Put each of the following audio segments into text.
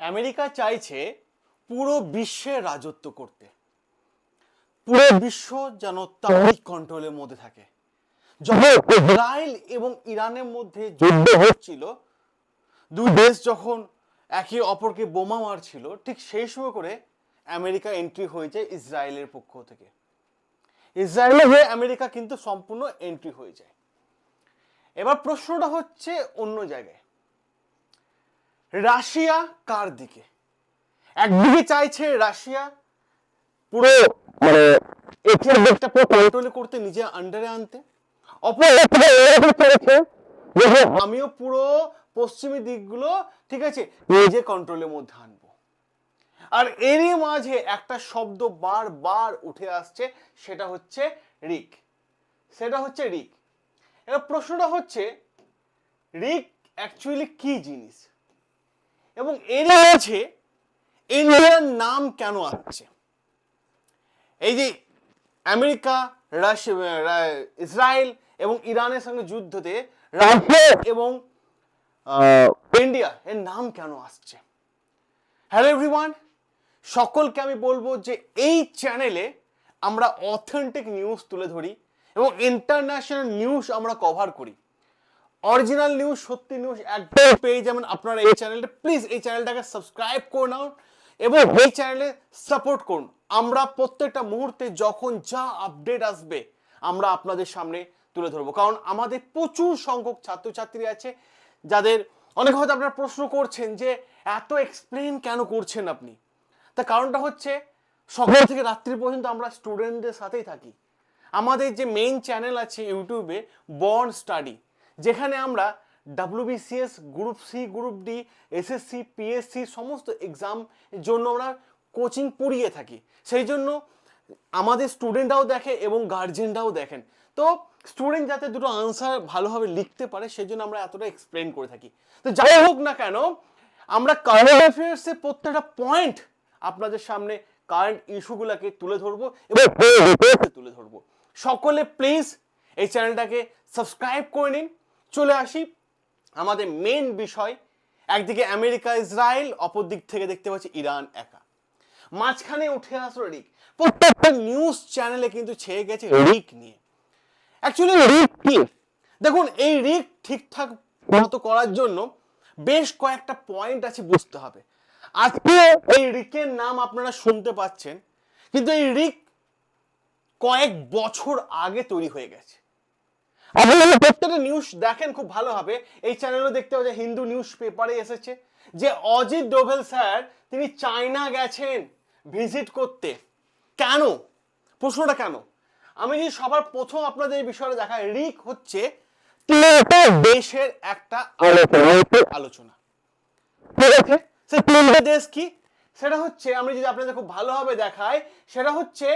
America চাইছে পুরো বিশ্বের রাজত্ব করতে। পুরো বিশ্ব যেন তারই কন্ট্রোলের মধ্যে থাকে। যখন ইসরায়েল এবং ইরানের মধ্যে যুদ্ধ হচ্ছিল, দুই দেশ যখন একে অপরকে বোমা মারছিল, ঠিক সেই সময় করে আমেরিকা এন্ট্রি হয়ে যায় ইসরায়েলের পক্ষ থেকে। ইসরায়েলের হয়ে আমেরিকা কিন্তু সম্পূর্ণ এন্ট্রি হয়ে যায়। এবার প্রশ্নটা হচ্ছে অন্য জায়গায়। রাশিয়া কার দিকে? একদিকে চাইছে রাশিয়া পুরো মানে এটিএম দিকটা পুরো কন্ট্রোল করতে, নিজে আন্ডারে আনতে। যে আমিও পুরো পশ্চিমী দিকগুলো, ঠিক আছে, নিজে কন্ট্রোলের মধ্যে আনব। আর এরই মাঝে একটা শব্দ বারবার উঠে আসছে, সেটা হচ্ছে রিক। সেটা হচ্ছে রিক। এবার প্রশ্নটা হচ্ছে, রিক অ্যাকচুয়ালি কি জিনিস? এবং এর মাঝে ইন্ডিয়ার নাম কেন আসছে? এই যে আমেরিকা, রাশিয়া ইসরায়েল এবং ইরানের সঙ্গে যুদ্ধতে রাশিয়া এবং ইন্ডিয়া এর নাম কেন আসছে? হ্যালো এভরিওয়ান সকলকে আমি বলব যে এই চ্যানেলে আমরা অথেন্টিক নিউজ তুলে ধরি এবং ইন্টারন্যাশনাল নিউজ আমরা কভার করি। অরিজিনাল নিউজ সত্যি নিউজ একদম পেয়ে যাবেন আপনারা এই চ্যানেলটা প্লিজ এই চ্যানেলটাকে সাবস্ক্রাইব করে নাও এবং এই চ্যানেলে সাপোর্ট করুন। আমরা প্রত্যেকটা মুহূর্তে যখন যা আপডেট আসবে, আমরা আপনাদের সামনে তুলে ধরবো। কারণ আমাদের প্রচুর সংখ্যক ছাত্রছাত্রী আছে, যাদের অনেক হয়তো আপনারা প্রশ্ন করছেন যে, এত এক্সপ্লেন কেন করছেন আপনি? তার কারণটা হচ্ছে, সকাল থেকে রাত্রি পর্যন্ত আমরা স্টুডেন্টদের সাথেই থাকি। আমাদের যে মেইন চ্যানেল আছে ইউটিউবে বর্ন স্টাডি যেখানে আমরা WBCS group C group D SSC PSC সমস্ত এক্সাম জন্য আমরা কোচিং পড়িয়ে থাকি। সেই জন্য আমাদের স্টুডেন্টরাও দেখে এবং গার্জেনরাও দেখেন। তো স্টুডেন্ট যাতে দুটো আনসার ভালোভাবে লিখতে পারে, সেই জন্য আমরা এতটা এক্সপ্লেন করে থাকি। তো যাই হোক না কেন, আমরা কারেন্ট অ্যাফেয়ার্সের প্রত্যেকটা পয়েন্ট আপনাদের সামনে কারেন্ট ইস্যুগুলোকে তুলে ধরবো এবং তুলে ধরবো। সকলে প্লিজ এই চ্যানেলটাকে সাবস্ক্রাইব করে নিন। চলে আসি। আমাদের মেন বিষয়, একদিকে আমেরিকা, ইসরায়েল অপর দিক থেকে দেখতে পাচ্ছি ইরান একা। মাঝখানে উঠে আসলো রিক। প্রত্যেকটা নিউজ চ্যানেলে কিন্তু ছেয়ে গেছে রিক নিয়ে। অ্যাকচুয়ালি রিক কি? দেখুন, এই রিক ঠিকঠাক মতো করার জন্য বেশ কয়েকটা পয়েন্ট আছে বুঝতে হবে। আজকে এই রিকের নাম আপনারা শুনতে পাচ্ছেন, কিন্তু এই রিক কয়েক বছর আগে তৈরি হয়ে গেছে। আপনারা প্রত্যেকটা নিউজ দেখেন খুব ভালো হবে। এই চ্যানেলও দেখতে পাবে হিন্দু নিউজ পেপারে এসেছে যে অজিত ডোভেল স্যার তিনি চায়না গেছেন ভিজিট করতে। কেন? প্রশ্নটা কেন? আমি যদি সবার প্রথম আপনাদের এই বিষয়টা দেখা রিক হচ্ছে তিনটা দেশের একটা আলোচনা। আলোচনা। ঠিক আছে? সে তিনটা দেশ কি? সেটা হচ্ছে আমি যদি আপনাদের খুব ভালোভাবে দেখাই সেটা হচ্ছে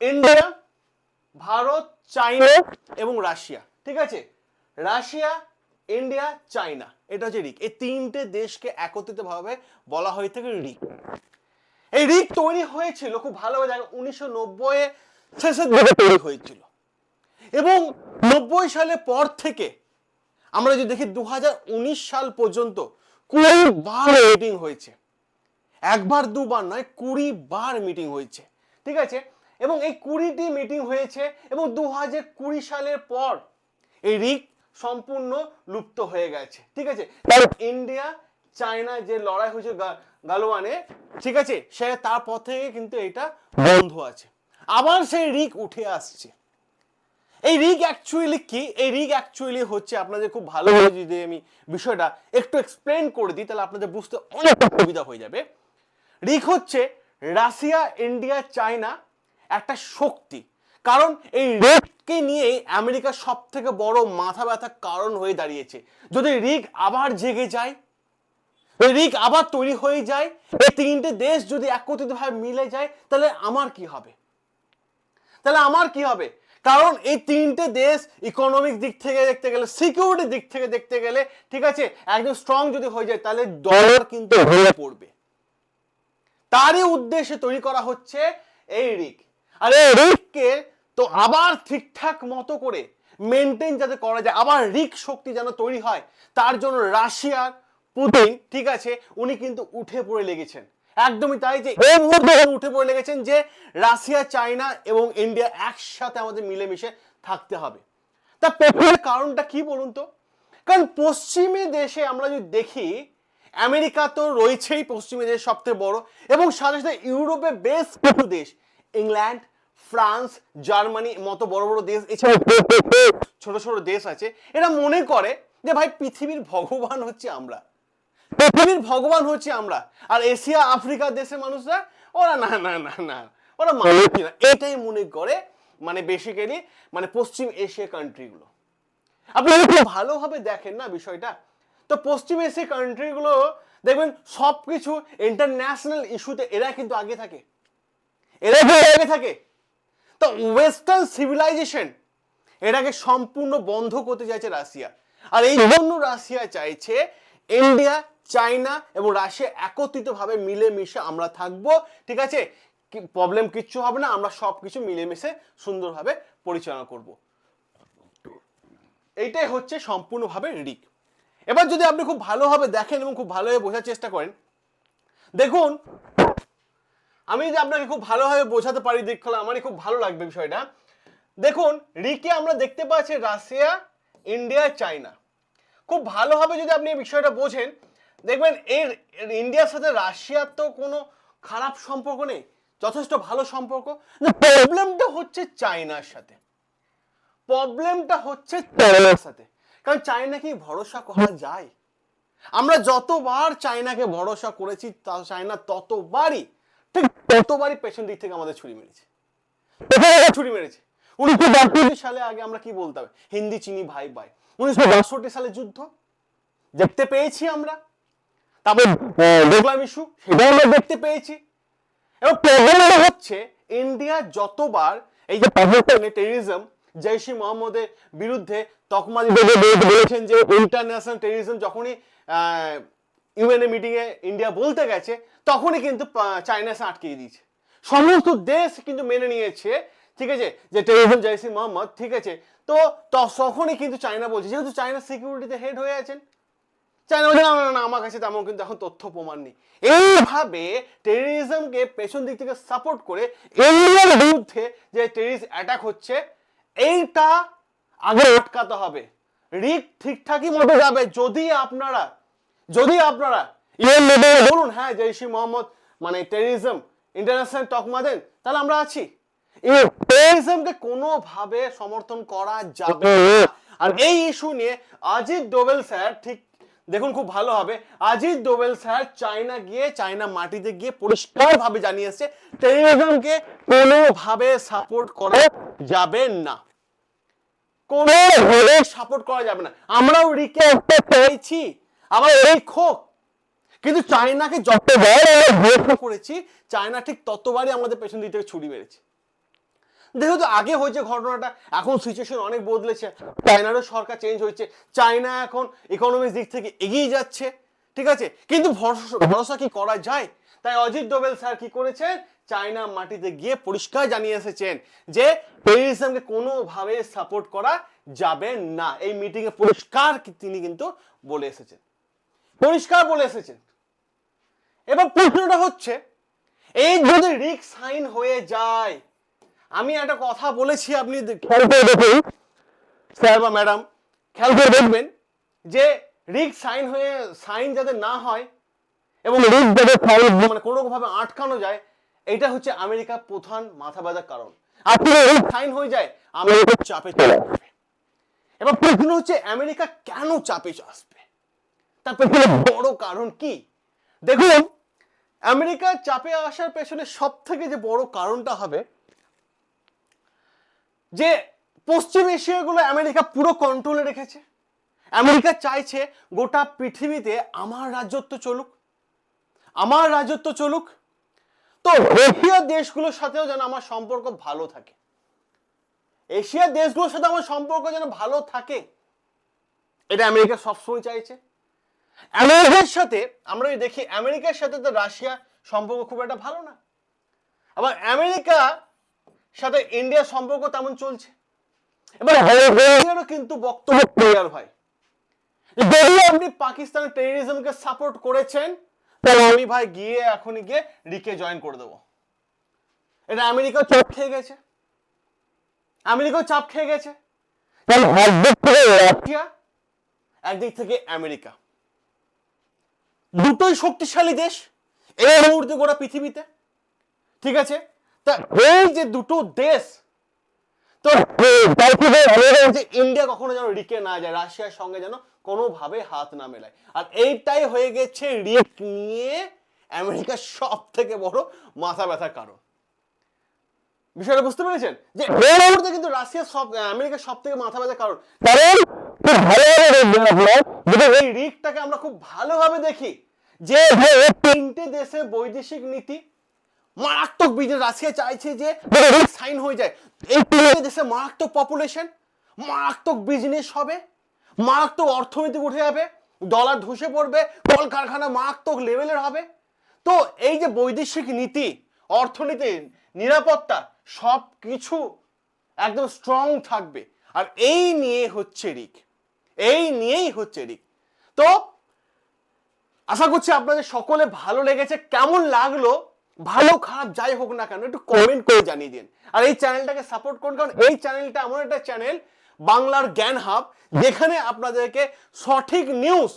ইন্ডিয়া ভারত চাইনা এবং রাশিয়া ঠিক আছে? রাশিয়া ইন্ডিয়া চাইনা এটা হচ্ছে রিক। এই তিনটে দেশকে একত্রিতভাবে বলা হয়ে থাকে রিক। এই রিক তৈরি হয়েছিল খুব ভালোভাবে দেখেন উনিশশো নব্বই শেষের দিকে তৈরি হয়েছিল। এবং নব্বই সালের পর থেকে আমরা যদি দেখি দু হাজার উনিশ সাল পর্যন্ত কুড়ি বার মিটিং হয়েছে। একবার দুবার নয় কুড়ি বার মিটিং হয়েছে। ঠিক আছে? এবং এই কুড়িটি মিটিং হয়েছে এবং দু হাজার কুড়ি সালের পর এই রিক সম্পূর্ণ লুপ্ত হয়ে গেছে ঠিক আছে? কারণ ইন্ডিয়া চায়না যে লড়াই হয়েছে গালোয়ানে ঠিক আছে? সে তারপর থেকে কিন্তু এটা বন্ধ আছে। আবার সেই রিক উঠে আসছে। এই রিগ অ্যাকচুয়ালি কি? এই রিগ অ্যাকচুয়ালি হচ্ছে আপনাদের খুব ভালোভাবে যদি আমি বিষয়টা একটু এক্সপ্লেন করে দিই তাহলে আপনাদের বুঝতে অনেকটা সুবিধা হয়ে যাবে। রিক হচ্ছে রাশিয়া ইন্ডিয়া চায়না একটা শক্তি। কারণ এই রিগকে নিয়েই আমেরিকার সব থেকে বড় মাথা ব্যথার কারণ হয়ে দাঁড়িয়েছে। যদি রিগ আবার জেগে যায় রিক আবার তৈরি হয়ে যায় এই তিনটে দেশ যদি একত্রিতভাবে মিলে যায় তাহলে আমার কি হবে? তাহলে আমার কি হবে? কারণ এই তিনটে দেশ ইকোনমিক দিক থেকে দেখতে গেলে সিকিউরিটি দিক থেকে দেখতে গেলে ঠিক আছে একদম স্ট্রং যদি হয়ে যায় তাহলে ডলার কিন্তু ভেঙে পড়বে। তারই উদ্দেশ্যে তৈরি করা হচ্ছে এই রিক আর রিককে তো আবার ঠিকঠাক মতো করে মেনটেন যাতে করা যায়, আবার রিক শক্তি যেন তৈরি হয়, তার জন্য রাশিয়ার পুতিন, ঠিক আছে, উনি কিন্তু উঠে পড়ে লেগেছেন। একদমই তাই যে এই মুহূর্তে উঠে পড়ে লেগেছেন যে রাশিয়া, চায়না এবং ইন্ডিয়া একসাথে আমাদের মিলেমিশে থাকতে হবে। তা পেছনের কারণটা কি বলুন তো? কারণ পশ্চিমী দেশে আমরা যদি দেখি, আমেরিকা তো রয়েছেই পশ্চিমী দেশ সবথেকে বড় এবং সাথে সাথে ইউরোপে বেশ কিছু দেশ। ইংল্যান্ড ফ্রান্স জার্মানি মতো বড় বড় দেশ এছাড়া ছোট ছোট দেশ আছে। এরা মনে করে যে ভাই পৃথিবীর ভগবান হচ্ছে আমরা। পৃথিবীর ভগবান হচ্ছে আমরা। আর এশিয়া আফ্রিকা দেশের মানুষরা ওরা না না না না। ওরা মানুষ না? এটাই মনে করে মানে বেসিক্যালি মানে পশ্চিম এশিয়া কান্ট্রিগুলো আপনি ভালোভাবে দেখেন না বিষয়টা তো পশ্চিম এশিয়া কান্ট্রিগুলো দেখবেন সব কিছু ইন্টারন্যাশনাল ইস্যুতে এরা কিন্তু আগে থাকে। এরা থাকে। তো ওয়েস্টার্ন সিভিলাইজেশন এটাকে সম্পূর্ণ বন্ধ করতে চাইছে রাশিয়া। আর এই জন্য রাশিয়া চাইছে ইন্ডিয়া চায়না এবং রাশিয়া একত্রিতভাবে মিলেমিশে আমরা থাকব, ঠিক আছে? প্রবলেম কিচ্ছু হবে না, আমরা সব কিছু মিলেমিশে সুন্দরভাবে পরিচালনা করব। এইটাই হচ্ছে সম্পূর্ণভাবে রিক এবার যদি আপনি খুব ভালোভাবে দেখেন এবং খুব ভালোভাবে বোঝার চেষ্টা করেন, দেখুন আমি যদি আপনাকে খুব ভালোভাবে বোঝাতে পারি দেখলে আমারই খুব ভালো লাগবে বিষয়টা। দেখুন, রিকে আমরা দেখতে পাচ্ছি রাশিয়া, ইন্ডিয়া, চায়না। খুব ভালোভাবে যদি আপনি এই বিষয়টা বোঝেন, দেখবেন এর ইন্ডিয়ার সাথে রাশিয়ার তো কোনো খারাপ সম্পর্ক নেই, যথেষ্ট ভালো সম্পর্ক। প্রবলেমটা হচ্ছে চায়নার সাথে। প্রবলেমটা হচ্ছে চায়নার সাথে। কারণ চায়নাকে ভরসা করা যায়? আমরা যতবার চায়নাকে ভরসা করেছি চায়না ততবারই ঠিক ততবারই পেছন দিক থেকে আমাদের ছুরি মেরেছে। ছুরি মেরেছে। উনিশশো বাষট্টি সালে আগে আমরা কি বলতাম হিন্দি, চিনি, ভাই ভাই উনিশশো বাষট্টি সালে যুদ্ধ। দেখতে পেয়েছি আমরা। তারপর ডোকলাম ইস্যু সেটাও আমরা দেখতে পেয়েছি। এবং প্রবলেম হচ্ছে, ইন্ডিয়া যতবার এই যে টেরিজম জৈশি মোহাম্মদের বিরুদ্ধে তকমা বলেছেন যে ইন্টারন্যাশনাল টেরিজম যখনই ইউএনএ মিটিংয়ে ইন্ডিয়া বলতে গেছে, তখনই কিন্তু চায়না এসে আটকে দিয়েছে। সমস্ত দেশ কিন্তু মেনে নিয়েছে, ঠিক আছে? যে টেরিজম জৈসি মোহাম্মদ, ঠিক আছে? তো তখনই কিন্তু চায়না বলছে, যেহেতু চায়না সিকিউরিটিতে হেড হয়ে আছেন চায়না বলছে, না না না আমার কাছে তেমন কিন্তু এখন তথ্য প্রমাণ নেই। এইভাবে টেরিজমকে পেছন দিক থেকে সাপোর্ট করে ইন্ডিয়ার বিরুদ্ধে যে টেরিস অ্যাটাক হচ্ছে, এইটা আগে আটকাতে হবে। রিক ঠিকঠাকই মতো যাবে। যদি আপনারা যদি আপনারা বলুন হ্যাঁ জৈশি মোহাম্মদ মানে টেরিজম ইন্টারন্যাশনাল তকমা দেন তাহলে আমরা আছি। টেরিজমকে কোনোভাবে সমর্থন করা যাবে আর এই ইস্যু নিয়ে অজিত ডোবেল স্যার ঠিক দেখুন খুব ভালো হবে অজিত ডোবেল স্যার চায়না গিয়ে চায়না মাটিতে গিয়ে পরিষ্কারভাবে জানিয়েছে টেরিজমকে কোনোভাবে সাপোর্ট করা যাবে না। কোনোভাবে সাপোর্ট করা যাবে না। আমরাও রিকে একটা আবার এই খোক কিন্তু চায়নাকে যতবার আমরা করেছি, চায়না ঠিক ততবারই আমাদের পেছন দিক থেকে ছুরি মেরেছে। দেখো তো আগে হয়েছে ঘটনাটা, এখন সিচুয়েশন অনেক বদলেছে। চায়নারও সরকার চেঞ্জ হয়েছে। চায়না এখন ইকোনমিক দিক থেকে এগিয়ে যাচ্ছে। ঠিক আছে? কিন্তু ভরসা ভরসা কি করা যায়? তাই অজিত ডোবেল স্যার কি করেছেন? চায়না মাটিতে গিয়ে পরিষ্কার জানিয়ে এসেছেন যে টেরিজমকে কোনোভাবে সাপোর্ট করা যাবে না। এই মিটিংয়ে পরিষ্কার তিনি কিন্তু বলে এসেছেন। পরিষ্কার বলে এসেছেন। এবার প্রশ্নটা হচ্ছে, এই যদি রিক সাইন হয়ে যায়, আমি একটা কথা বলেছি, আপনি খেয়াল করে দেখুন, স্যার বা ম্যাডাম, খেয়াল করে দেখবেন যে রিক সাইন হয়ে সাইন যাতে না হয় এবং রিক যাতে মানে কোনো ভাবে আটকানো যায়, এটা হচ্ছে আমেরিকার প্রধান মাথা ব্যথার কারণ। আপনি রিক সাইন হয়ে যায়, আমেরিকা চাপে চলে আসবে। এবার প্রশ্ন হচ্ছে, আমেরিকা কেন চাপে আসবে? তার পেছনে বড় কারণ কি? দেখুন আমেরিকার চাপে আসার পেছনে সব থেকে যে বড় কারণটা হবে, যে পশ্চিম এশিয়াগুলো আমেরিকা পুরো কন্ট্রোলে রেখেছে। আমেরিকা চাইছে গোটা পৃথিবীতে আমার রাজত্ব চলুক, আমার রাজত্ব চলুক। তো এশিয়ার দেশগুলোর সাথেও যেন আমার সম্পর্ক ভালো থাকে। এশিয়ার দেশগুলোর সাথে আমার সম্পর্ক যেন ভালো থাকে, এটা আমেরিকা সবসময় চাইছে। আমেরিকার সাথে, আমরা দেখি আমেরিকার সাথে তো রাশিয়া সম্পর্ক খুব একটা ভালো না। আবার আমেরিকা সাথে ইন্ডিয়ার সম্পর্ক তেমন চলছে। এবার কিন্তু বক্তব্য ক্লিয়ার ভাই যদি আপনি পাকিস্তানের টেরিজমকে সাপোর্ট করেছেন, তাহলে আমি ভাই গিয়ে এখনই গিয়ে রিকে জয়েন করে দেবো। এটা আমেরিকাও চাপ খেয়ে গেছে। আমেরিকাও চাপ খেয়ে গেছে। একদিক থেকে আমেরিকা। দুটোই শক্তিশালী দেশ, এই মুহূর্তে গোটা পৃথিবীতে, ঠিক আছে? তা এই যে দুটো দেশ, তো ইন্ডিয়া কখনো যেন রিকে না যায়, রাশিয়ার সঙ্গে যেন কোনোভাবে হাত না মেলায়। আর এইটাই হয়ে গেছে রিক নিয়ে আমেরিকার সব থেকে বড় মাথা ব্যথার কারণ। বিষয়টা বুঝতে পেরেছেন? যে এই মুহূর্তে কিন্তু রাশিয়া সব আমেরিকার সব থেকে মাথা ব্যথার কারণ। কারণ খুব ভালোভাবে দেখবেন আপনারা। যদি এই রিকটাকে আমরা খুব ভালোভাবে দেখি যে তিনটে দেশের বৈদেশিক নীতি মারাত্মক বিজনেস রাশিয়া চাইছে যে সাইন হয়ে যায়। এই তিনটে দেশে মারাত্মক পপুলেশন মারাত্মক বিজনেস হবে মারাত্মক অর্থনীতি উঠে যাবে ডলার ধসে পড়বে কলকারখানা মারাত্মক লেভেলের হবে। তো এই যে বৈদেশিক নীতি অর্থনীতি নিরাপত্তা সব কিছু একদম স্ট্রং থাকবে। আর এই নিয়ে হচ্ছে রিক। এই নিয়েই হচ্ছে রিক তো, আশা করছি আপনাদের সকলে ভালো লেগেছে, কেমন লাগল? ভালো, খারাপ, যাই হোক না কেন, একটু কমেন্ট করে জানিয়ে দিন। আর এই চ্যানেলটাকে সাপোর্ট করুন, কারণ এই চ্যানেলটা এমন একটা চ্যানেল, বাংলার জ্ঞান হাব, যেখানে আপনাদেরকে সঠিক নিউজ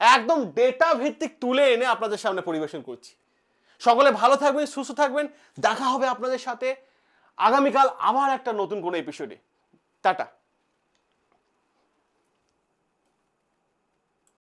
একদম ডেটা ভিত্তিক তুলে এনে আপনাদের সামনে পরিবেশন করছি। সকলে ভালো থাকবেন, সুস্থ থাকবেন, দেখা হবে আপনাদের সাথে। আগামীকাল আবার একটা নতুন কোনো এপিসোডে টাটা।